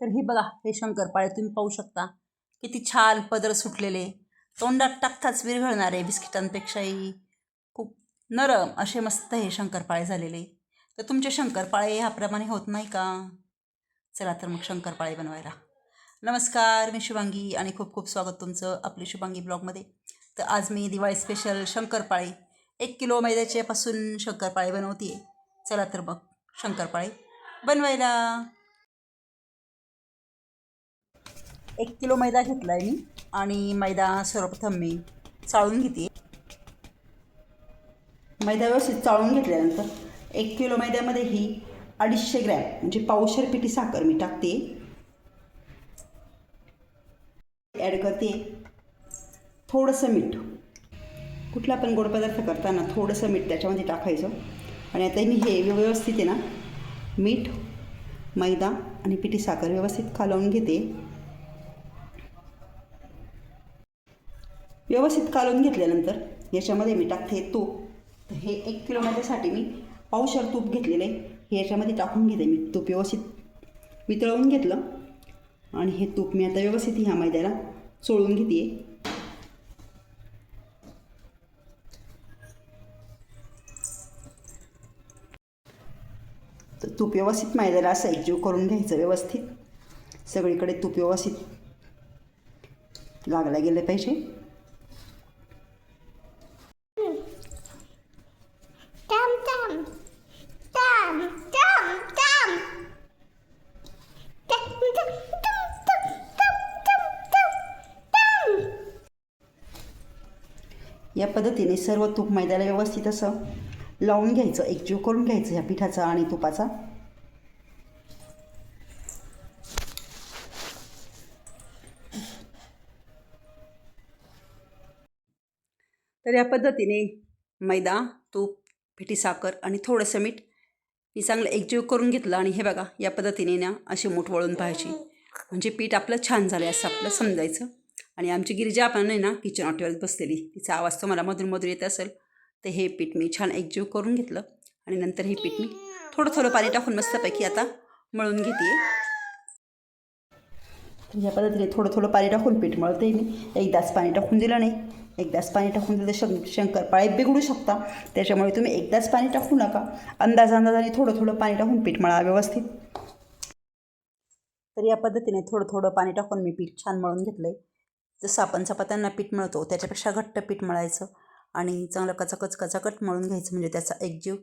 तर हे बघा हे शंकरपाळे तुम्ही पाहू शकता. किती छान पदर सुटलेले. तोंडात टाकताच विरघळणारे बिस्किटांपेक्षाही खूप नरम असे मस्त हे शंकरपाळे झालेले. तर तुमचे शंकरपाळे ह्याप्रमाणे होत नाही का? चला तर मग शंकरपाळे बनवायला. नमस्कार मी शुभांगी आणि खूप खूप स्वागत तुमचं आपली शुभांगी ब्लॉगमध्ये. तर आज मी दिवाळी स्पेशल शंकरपाळे एक किलो मैद्याच्यापासून शंकरपाळे बनवते चला तर मग शंकरपाळे बनवायला. एक किलो मैदा घेतला आहे मी आणि मैदा सर्वप्रथम मी चाळून घेते. मैदा व्यवस्थित चाळून घेतल्यानंतर एक किलो मैद्यामध्ये ही अडीचशे ग्रॅम म्हणजे पावशेर पिठी साखर मी टाकते. ॲड करते. थोडंसं मीठ. कुठला पण गोड पदार्थ करताना थोडंसं मीठ त्याच्यामध्ये टाकायचं. आणि आता मी हे व्यवस्थित आहे ना मीठ मैदा आणि पिठी साखर व्यवस्थित कालवून घेते. व्यवस्थित कालून घेतल्यानंतर याच्यामध्ये मी टाकते तूप. तर हे एक किलो मी पावशर तूप घेतलेलं आहे. हे याच्यामध्ये टाकून घेते मी. तूप व्यवस्थित वितळवून घेतलं. आणि हे तूप मी आता व्यवस्थित ह्या मैद्याला चोळून घेते. तर तूप व्यवस्थित मैद्याला असं एकजीव करून घ्यायचं व्यवस्थित. सगळीकडे तूप व्यवस्थित लागला गेलं पाहिजे. या पद्धतीने सर्व तूप मैद्याला व्यवस्थित असं लावून घ्यायचं एकजीव करून घ्यायचं ह्या पिठाचा आणि तुपाचा. तर या पद्धतीने मैदा तूप पिठी साखर आणि थोडंसं मीठ मी चांगलं एकजीव करून घेतलं आणि हे बघा या पद्धतीने ना अशी मूठ वळून पाहायची. म्हणजे पीठ आपलं छान झालं आहे असं आपलं समजायचं. आणि आमची गिरिजा आपण आहे ना किचन ऑटोवर बसलेली. तिचा आवाज तुम्हाला मधून मधून येत असेल. तर हे पीठ मी छान एकजीव करून घेतलं आणि नंतर हे पीठ मी थोडं थोडं पाणी टाकून मस्तपैकी आता मळून घेते ह्या पद्धतीने थोडं थोडं पाणी टाकून पीठ मळते मी. एक दास पाणी टाकून दिलं नाही. एक दास पाणी टाकून दिलं शं शंकरपाळे बिघडू शकता. त्याच्यामुळे तुम्ही एक दास पाणी टाकू नका. अंदाज अंदाजाने थोडं थोडं पाणी टाकून पीठ मळा व्यवस्थित. तर या पद्धतीने थोडं थोडं पाणी टाकून मी पीठ छान मळून घेतलं आहे जसं आपण चपात्यांना पीठ मळतो त्याच्यापेक्षा घट्ट पीठ मळायचं आणि चांगलं कचाकच कचाकट मळून घ्यायचं म्हणजे त्याचा एकजीव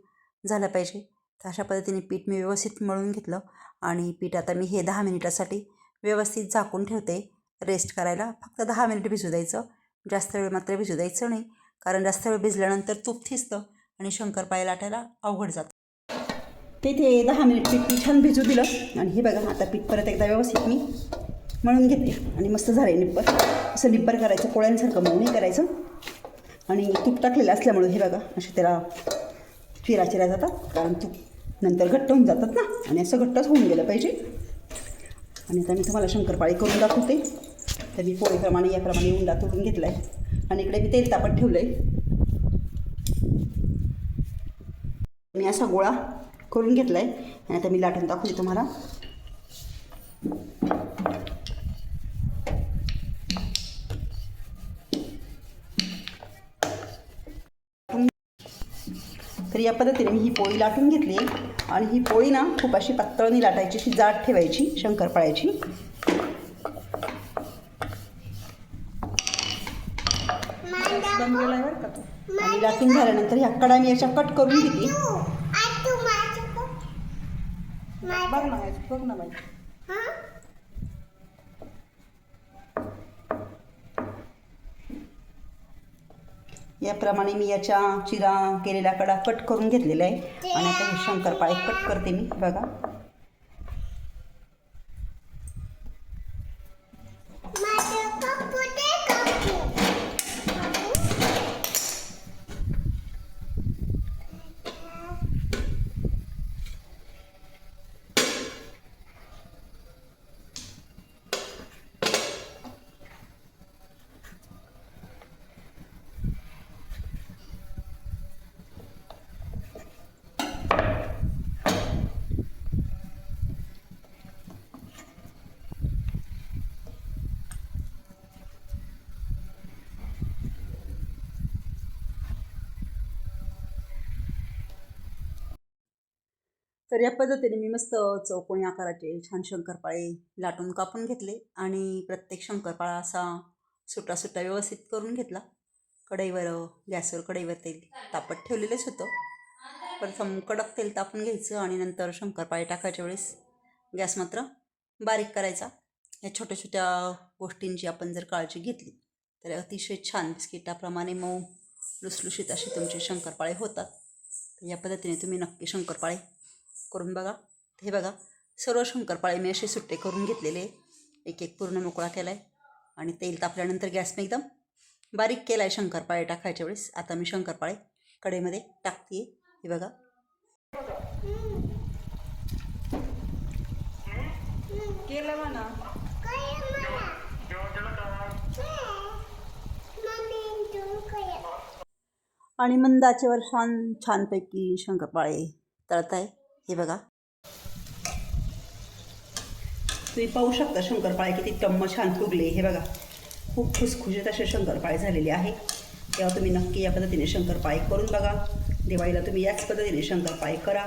झाला पाहिजे. तर अशा पद्धतीने पीठ मी व्यवस्थित मळून घेतलं आणि पीठ आता मी हे दहा मिनिटासाठी व्यवस्थित झाकून ठेवते. रेस्ट करायला फक्त दहा मिनिट भिजू द्यायचं. जास्त वेळ मात्र भिजू द्यायचं नाही कारण जास्त वेळ भिजल्यानंतर तूप थिसतं आणि शंकरपाळे लाटायला अवघड जातं. तिथे दहा मिनिट पीठ मी छान भिजू दिलं आणि हे बघा आता पीठ परत एकदा व्यवस्थित मी मळून घेते आणि मस्त झालं आहे असं निब्बर करायचं पोळ्यांसारखं नाही करायचं. आणि तूप टाकलेलं असल्यामुळे हे बघा असे त्याला चिरा चिरा जातात. कारण तूप नंतर घट्ट होऊन जातात ना. आणि असं घट्टच होऊन गेलं पाहिजे. आणि आता मी तुम्हाला शंकरपाळी करून दाखवते. तर मी पोळीप्रमाणे याप्रमाणे उंडा तोडून घेतला आहे आणि इकडे मी तेल तापत ठेवलं आहे मी असा गोळा करून घेतला आहे आणि आता मी लाटून दाखवते तुम्हाला. तर या पद्धतीने मी ही पोळी लाटून घेतली. आणि ही पोळी ना खूप अशी पातळनी लाटायची अशी जाड ठेवायची शंकरपाळ्याची. आणि लाटून झाल्यानंतर ह्या कडा मी याच्या कट करून घेते. आई तू माझं बघ ना बघ ना बाई हां याप्रमाणे मी याच्या चिरा केलेल्या कडा कट करून घेतलेल्या आहे. आणि आता हे शंकरपाळे कट करते मी. बघा. तर या पद्धतीने मी मस्त चौकोनी आकाराचे छान शंकरपाळे लाटून कापून घेतले आणि प्रत्येक शंकरपाळा असा सुटा सुटा व्यवस्थित करून घेतला. कढईवर गॅसवर कढईवर तेल तापत ठेवलेलंच होतं. प्रथम कडक तेल तापून घ्यायचं आणि नंतर शंकरपाळे टाकायच्या वेळेस गॅस मात्र बारीक करायचा. या छोट्या छोट्या गोष्टींची आपण जर काळजी घेतली तर अतिशय छान बिस्किटाप्रमाणे मऊ लुसलुशीत असे तुमचे शंकरपाळे होतात. तर या पद्धतीने तुम्ही नक्की शंकरपाळे करून बघा. हे बघा सर्व शंकरपाळे मी असे सुट्टे करून घेतलेले. एक एक पूर्ण मोकळा केला आहे आणि तेल तापल्यानंतर गॅस मी एकदम बारीक केला आहे शंकरपाळे टाकायच्या वेळेस. आता मी शंकरपाळे कडेमध्ये टाकते हे बघा. केलं म्हणा. काय आणि छान छानपैकी शंकरपाळे तळत आहे हे बघा. तुम्ही पाहू शकता शंकरपाळे किती टम्म छान फुगले. हे बघा. खूप खुसखुशीत असे शंकरपाळे झालेले आहे. तेव्हा तुम्ही नक्की या पद्धतीने शंकरपाळे करून बघा. दिवाळीला तुम्ही याच पद्धतीने शंकरपाळे करा.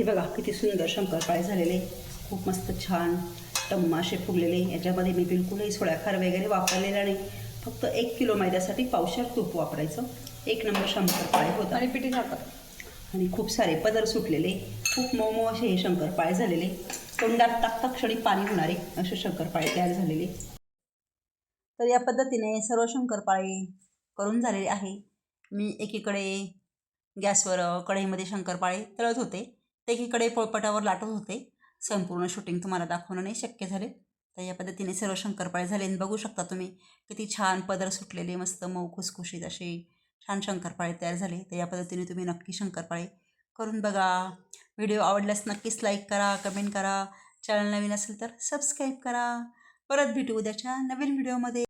हे बघा किती सुंदर शंकरपाळे झालेले खूप मस्त छान असे फुगलेले याच्यामध्ये मी बिलकुलही सोड्याखार वगैरे वापरलेला नाही. फक्त एक किलो मैद्यासाठी पावशर तूप वापरायचं. एक नंबर शंकरपाळे होतात आणि पिठी साखर आणि खूप सारे पदर सुटलेले. खूप मऊ मऊ असे हे शंकरपाळे झालेले. तोंडात टाकता क्षणी पाणी होणारे असे शंकरपाळे तयार झालेले. तर या पद्धतीने सर्व शंकरपाळे करून झालेले आहे. मी एकीकडे गॅसवर कढईमध्ये शंकरपाळे तळत होते. एकीकडे पोळपटावर लाटत होते. संपूर्ण शूटिंग तुम्हाला दाखवणं नाही शक्य झाले. तर या पद्धतीने सर्व शंकरपाळे झाले. आणि बघू शकता तुम्ही किती छान पदर सुटलेले मस्त मऊ खुसखुशीत असे छान शंकरपाळे तयार झाले. तर या पद्धतीने तुम्ही नक्की शंकरपाळे करून बघा. व्हिडिओ आवडल्यास नक्कीच लाईक करा कमेंट करा. चॅनल नवीन असेल तर सबस्क्राईब करा. परत भेटू उद्याच्या नवीन व्हिडिओमध्ये